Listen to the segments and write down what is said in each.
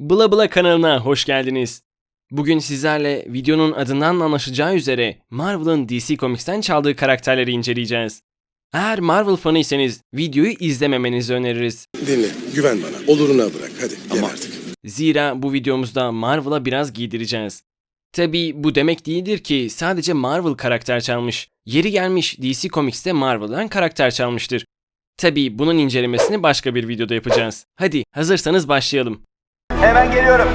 Bla Bla kanalına hoş geldiniz. Bugün sizlerle videonun adından anlaşılacağı üzere Marvel'ın DC Comics'ten çaldığı karakterleri inceleyeceğiz. Eğer Marvel fanıysanız videoyu izlememenizi öneririz. Dinle, güven bana. Oluruna bırak. Hadi gel artık. Zira bu videomuzda Marvel'a biraz giydireceğiz. Tabi bu demek değildir ki sadece Marvel karakter çalmış. Yeri gelmiş DC Comics'te Marvel'dan karakter çalmıştır. Tabi bunun incelemesini başka bir videoda yapacağız. Hadi hazırsanız başlayalım. Hemen geliyorum.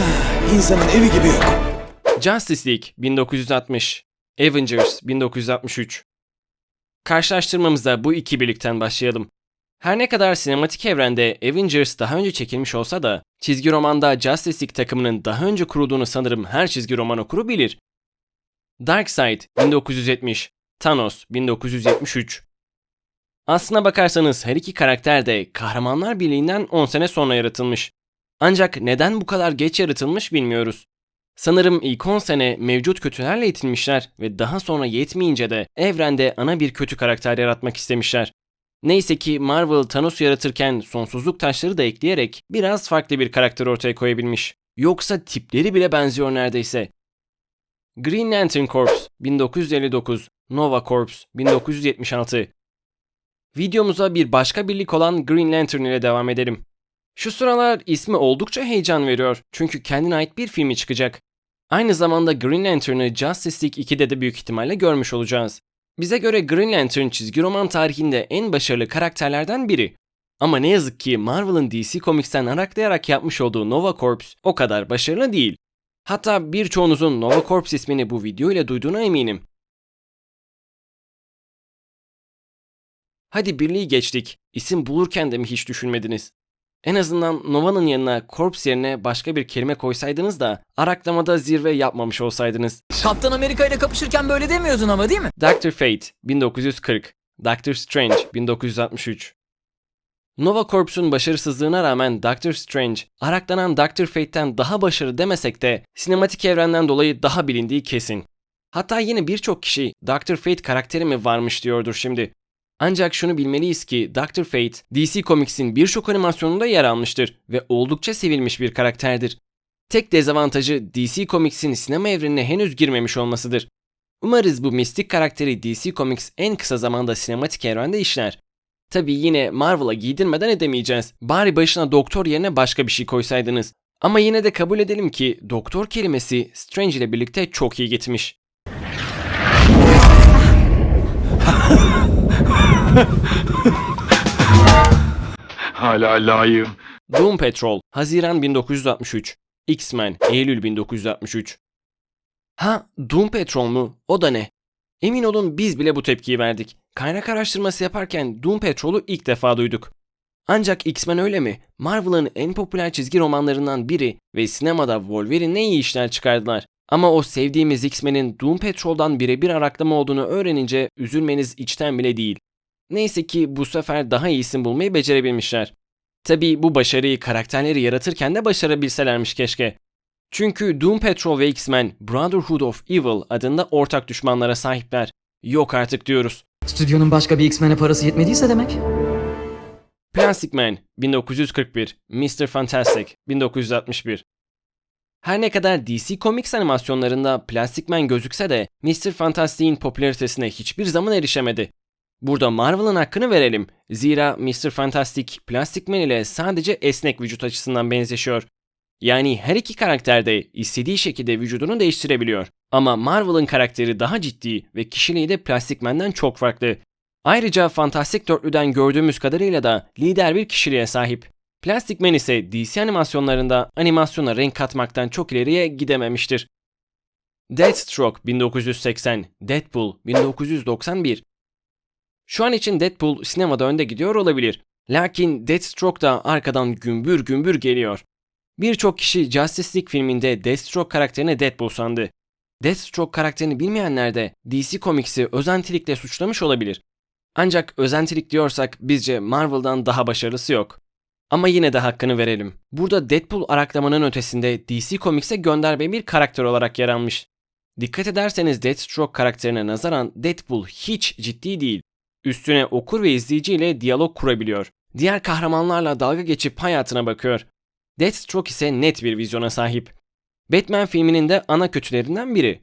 İnsanın evi gibi yok. Justice League 1960, Avengers 1963. Karşılaştırmamızda bu iki birlikten başlayalım. Her ne kadar sinematik evrende Avengers daha önce çekilmiş olsa da çizgi romanda Justice League takımının daha önce kurulduğunu sanırım her çizgi roman okuru bilir. Darkseid 1970, Thanos 1973. Aslına bakarsanız her iki karakter de Kahramanlar Birliği'nden 10 sene sonra yaratılmış. Ancak neden bu kadar geç yaratılmış bilmiyoruz. Sanırım ilk 10 sene mevcut kötülerle itilmişler ve daha sonra yetmeyince de evrende ana bir kötü karakter yaratmak istemişler. Neyse ki Marvel Thanos'u yaratırken sonsuzluk taşları da ekleyerek biraz farklı bir karakter ortaya koyabilmiş. Yoksa tipleri bile benziyor neredeyse. Green Lantern Corps 1959, Nova Corps 1976. Videomuza bir başka birlik olan Green Lantern ile devam edelim. Şu sıralar ismi oldukça heyecan veriyor çünkü kendine ait bir filmi çıkacak. Aynı zamanda Green Lantern'ı Justice League 2'de de büyük ihtimalle görmüş olacağız. Bize göre Green Lantern çizgi roman tarihinde en başarılı karakterlerden biri. Ama ne yazık ki Marvel'ın DC Comics'ten araklayarak yapmış olduğu Nova Corps o kadar başarılı değil. Hatta birçoğunuzun Nova Corps ismini bu video ile duyduğuna eminim. Hadi birliği geçtik. İsim bulurken de mi hiç düşünmediniz? En azından Nova'nın yanına Corps yerine başka bir kelime koysaydınız da araklamada zirve yapmamış olsaydınız. Kaptan Amerika ile kapışırken böyle demiyordun ama değil mi? Doctor Fate 1940, Doctor Strange 1963. Nova Corps'un başarısızlığına rağmen Doctor Strange, araklanan Doctor Fate'ten daha başarılı demesek de sinematik evrenden dolayı daha bilindiği kesin. Hatta yine birçok kişi Doctor Fate karakteri mi varmış diyordur şimdi. Ancak şunu bilmeliyiz ki Doctor Fate, DC Comics'in birçok animasyonunda yer almıştır ve oldukça sevilmiş bir karakterdir. Tek dezavantajı DC Comics'in sinema evrenine henüz girmemiş olmasıdır. Umarız bu mistik karakteri DC Comics en kısa zamanda sinematik evrende işler. Tabi yine Marvel'a giydirmeden edemeyeceğiz. Bari başına doktor yerine başka bir şey koysaydınız. Ama yine de kabul edelim ki doktor kelimesi Strange ile birlikte çok iyi gitmiş. Hala layığım. Doom Patrol, Haziran 1963. X-Men, Eylül 1963. Ha, Doom Patrol mu? O da ne? Emin olun biz bile bu tepkiyi verdik. Kaynak araştırması yaparken Doom Patrol'u ilk defa duyduk. Ancak X-Men öyle mi? Marvel'ın en popüler çizgi romanlarından biri ve sinemada Wolverine'le iyi işler çıkardılar. Ama o sevdiğimiz X-Men'in Doom Patrol'dan birebir araklama olduğunu öğrenince üzülmeniz içten bile değil. Neyse ki bu sefer daha iyi isim bulmayı becerebilmişler. Tabi bu başarıyı karakterleri yaratırken de başarabilselermiş keşke. Çünkü Doom Patrol ve X-Men Brotherhood of Evil adında ortak düşmanlara sahipler. Yok artık diyoruz. Stüdyonun başka bir X-Men'e parası yetmediyse demek. Plastic Man 1941, Mr. Fantastic 1961. Her ne kadar DC Comics animasyonlarında Plastic Man gözükse de Mr. Fantastic'in popülaritesine hiçbir zaman erişemedi. Burada Marvel'ın hakkını verelim. Zira Mr. Fantastic Plastic Man ile sadece esnek vücut açısından benzeşiyor. Yani her iki karakter de istediği şekilde vücudunu değiştirebiliyor. Ama Marvel'ın karakteri daha ciddi ve kişiliği de Plastic Man'den çok farklı. Ayrıca Fantastic Dörtlü'den gördüğümüz kadarıyla da lider bir kişiliğe sahip. Plastic Man ise DC animasyonlarında animasyona renk katmaktan çok ileriye gidememiştir. Deathstroke 1980, Deadpool 1991. Şu an için Deadpool sinemada önde gidiyor olabilir. Lakin Deathstroke da arkadan gümbür gümbür geliyor. Birçok kişi Justice League filminde Deathstroke karakterini Deadpool sandı. Deathstroke karakterini bilmeyenler de DC Comics'i özentilikle suçlamış olabilir. Ancak özentilik diyorsak bizce Marvel'dan daha başarılısı yok. Ama yine de hakkını verelim. Burada Deadpool araklamanın ötesinde DC Comics'e gönderme bir karakter olarak yer almış. Dikkat ederseniz Deathstroke karakterine nazaran Deadpool hiç ciddi değil. Üstüne okur ve izleyici ile diyalog kurabiliyor. Diğer kahramanlarla dalga geçip hayatına bakıyor. Deathstroke ise net bir vizyona sahip. Batman filminin de ana kötülerinden biri.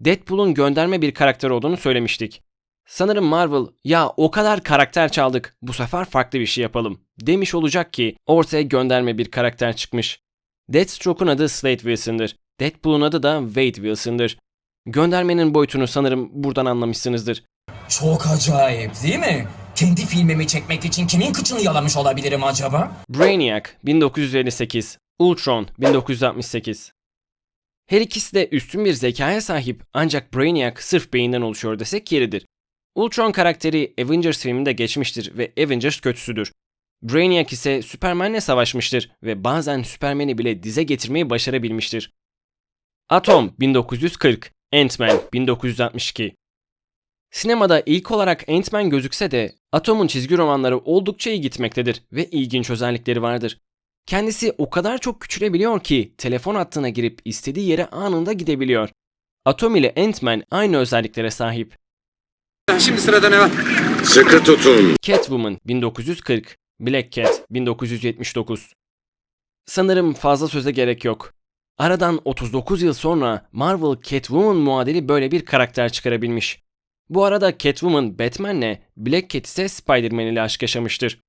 Deadpool'un gönderme bir karakter olduğunu söylemiştik. Sanırım Marvel ya o kadar karakter çaldık bu sefer farklı bir şey yapalım demiş olacak ki ortaya gönderme bir karakter çıkmış. Deathstroke'un adı Slade Wilson'dır. Deadpool'un adı da Wade Wilson'dır. Göndermenin boyutunu sanırım buradan anlamışsınızdır. Çok acayip değil mi? Kendi filmimi çekmek için kimin kıçını yalamış olabilirim acaba? Brainiac 1958, Ultron 1968. Her ikisi de üstün bir zekaya sahip ancak Brainiac sırf beyinden oluşuyor desek yeridir. Ultron karakteri Avengers filminde geçmiştir ve Avengers kötüsüdür. Brainiac ise Superman'le savaşmıştır ve bazen Superman'i bile dize getirmeyi başarabilmiştir. Atom 1940, Ant-Man 1962. Sinemada ilk olarak Ant-Man gözükse de Atom'un çizgi romanları oldukça iyi gitmektedir ve ilginç özellikleri vardır. Kendisi o kadar çok küçülebiliyor ki telefon hattına girip istediği yere anında gidebiliyor. Atom ile Ant-Man aynı özelliklere sahip. Sıkı tutun. Catwoman 1940, Black Cat 1979. Sanırım fazla söze gerek yok. Aradan 39 yıl sonra Marvel Catwoman muadili böyle bir karakter çıkarabilmiş. Bu arada Catwoman Batman'le, Black Cat ise Spider-Man ile aşk yaşamıştır.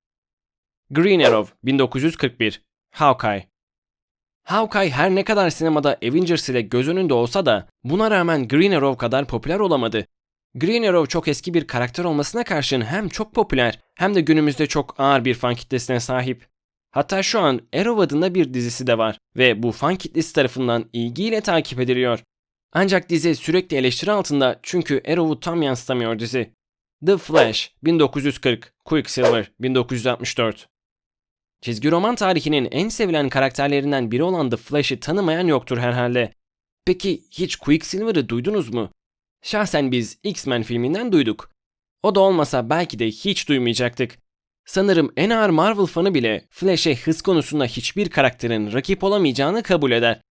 Green Arrow 1941, Hawkeye. Hawkeye her ne kadar sinemada Avengers ile göz önünde olsa da buna rağmen Green Arrow kadar popüler olamadı. Green Arrow çok eski bir karakter olmasına karşın hem çok popüler hem de günümüzde çok ağır bir fan kitlesine sahip. Hatta şu an Arrow adında bir dizisi de var ve bu fan kitlesi tarafından ilgiyle takip ediliyor. Ancak dizi sürekli eleştiri altında çünkü Arrow'u tam yansıtamıyor dizi. The Flash 1940, Quicksilver 1964. Çizgi roman tarihinin en sevilen karakterlerinden biri olan The Flash'ı tanımayan yoktur herhalde. Peki hiç Quicksilver'ı duydunuz mu? Şahsen biz X-Men filminden duyduk. O da olmasa belki de hiç duymayacaktık. Sanırım en ağır Marvel fanı bile Flash'e hız konusunda hiçbir karakterin rakip olamayacağını kabul eder.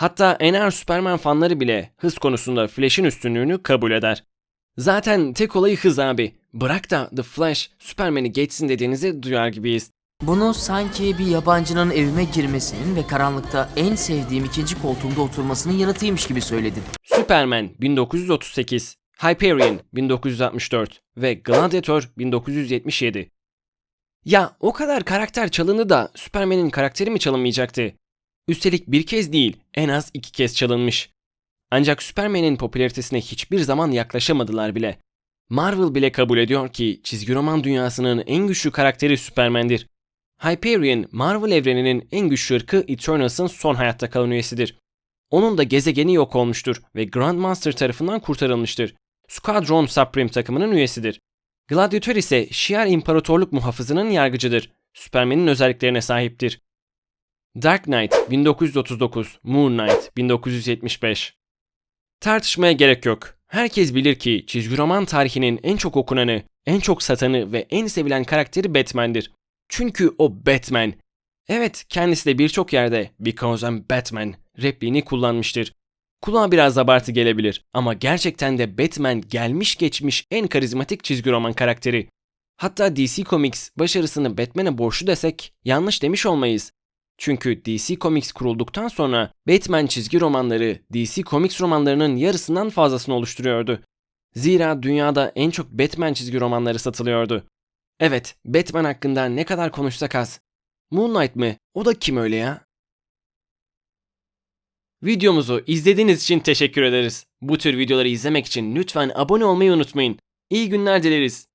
Hatta en ağır Superman fanları bile hız konusunda Flash'in üstünlüğünü kabul eder. Zaten tek olayı hız abi. Bırak da The Flash Superman'i geçsin dediğinizi duyar gibiyiz. Bunu sanki bir yabancının evime girmesinin ve karanlıkta en sevdiğim ikinci koltuğumda oturmasının yanıtıymış gibi söyledin. Superman 1938, Hyperion 1964 ve Gladiator 1977. Ya o kadar karakter çalındı da Superman'in karakteri mi çalınmayacaktı? Üstelik bir kez değil, en az iki kez çalınmış. Ancak Superman'in popülaritesine hiçbir zaman yaklaşamadılar bile. Marvel bile kabul ediyor ki çizgi roman dünyasının en güçlü karakteri Superman'dir. Hyperion, Marvel evreninin en güçlü ırkı Eternals'ın son hayatta kalan üyesidir. Onun da gezegeni yok olmuştur ve Grandmaster tarafından kurtarılmıştır. Squadron Supreme takımının üyesidir. Gladiator ise Shi'ar İmparatorluk muhafızının yargıcıdır. Superman'in özelliklerine sahiptir. Dark Knight 1939, Moon Knight 1975. Tartışmaya gerek yok. Herkes bilir ki çizgi roman tarihinin en çok okunanı, en çok satanı ve en sevilen karakteri Batman'dir. Çünkü o Batman. Evet, kendisi de birçok yerde Because I'm Batman repliğini kullanmıştır. Kulağa biraz abartı gelebilir ama gerçekten de Batman gelmiş geçmiş en karizmatik çizgi roman karakteri. Hatta DC Comics başarısını Batman'e borçlu desek yanlış demiş olmayız. Çünkü DC Comics kurulduktan sonra Batman çizgi romanları DC Comics romanlarının yarısından fazlasını oluşturuyordu. Zira dünyada en çok Batman çizgi romanları satılıyordu. Evet, Batman hakkında ne kadar konuşsak az. Moon Knight mı? O da kim öyle ya? Videomuzu izlediğiniz için teşekkür ederiz. Bu tür videoları izlemek için lütfen abone olmayı unutmayın. İyi günler dileriz.